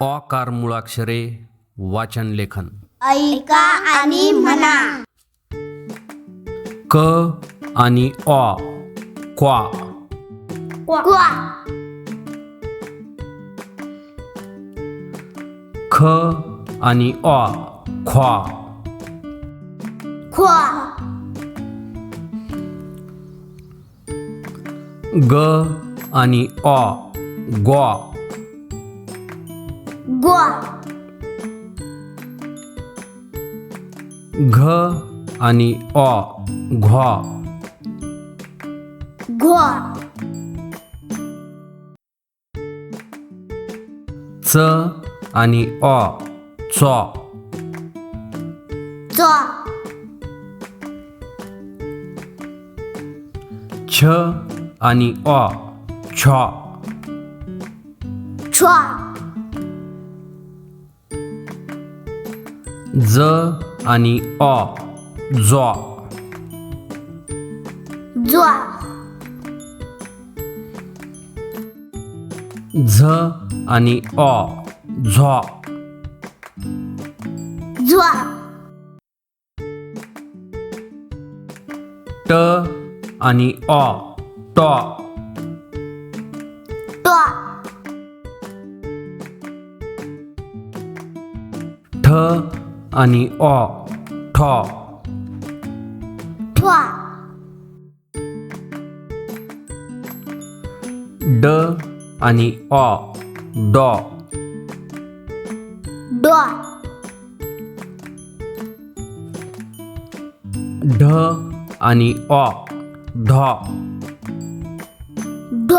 अकार मुळाक्षरे वाचन लेखन. ऐका आणि म्हणा. क आणि अ क्वा. क्वा. ख आणि अ ख्वा. ख्वा. ग आणि अ ग्वा. ग्वा घ आणि अ घ्वा घ्वा च आणि अ च च छ आणि अ छ छ ज आणि अ. ज. ज्वा झ आणि अ. झ. ज्वा ट आणि अ. ट. ट. ठ आणि अ ठ. ठ्वा ड आणि अ ड. ड. ढ आणि अ ढ ढ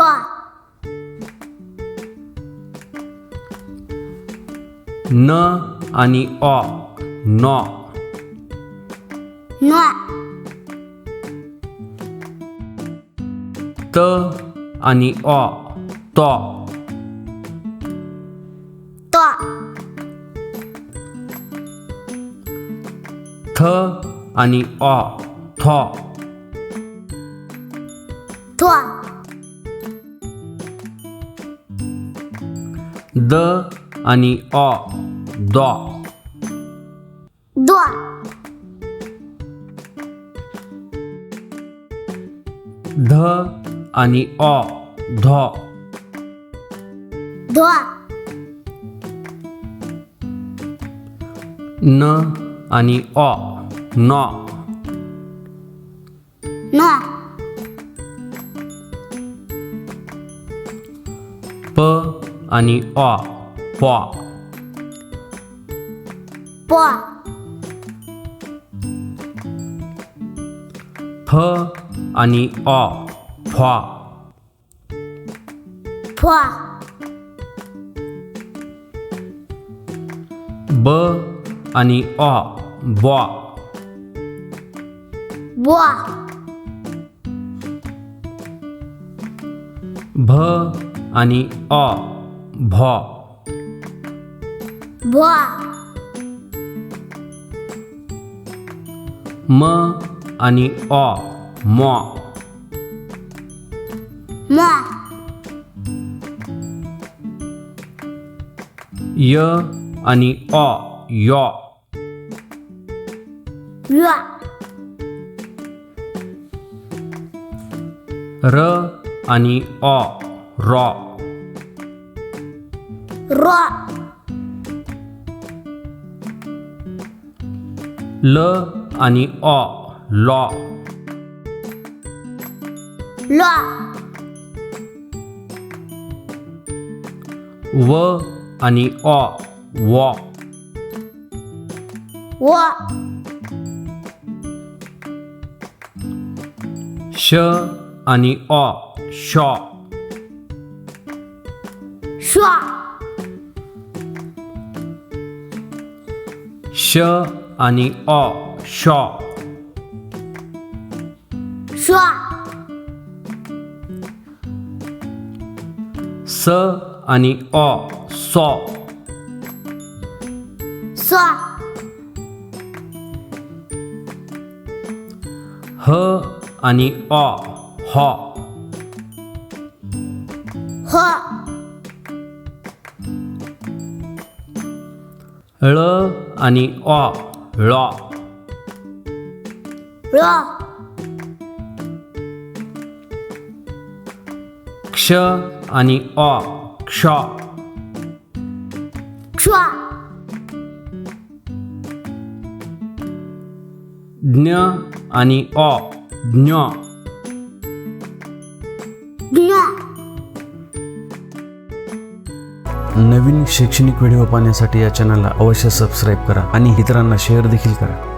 न आणि अ. न न त आणि अ त त थ आणि अ थ ठ्वा द आणि अ द द्वा ध आणि अ ध ध्वा न आणि अ न न प आणि अ प प फ आणि अ फ. फ्वा ब आणि अ ब. बुवा भ आणि अ भ. बुवा म आणि अ म म य आणि अ य य र आणि अ र र ल आणि अ ल ल व आणि अ व व श आणि अ श श्वा श आणि अ श श्वा स आणि अ स स ह आणि अ ह ह ळ आणि ऑ ळॉ ळ क्ष आणि ऑ क्ष. क्ष. ज्ञ आणि ऑ ज्ञ. ज्ञ. नवीन शैक्षणिक व्हिडिओ पाहण्यासाठी या चॅनलला अवश्य सबस्क्राईब करा आणि इतरांना शेअर देखील करा.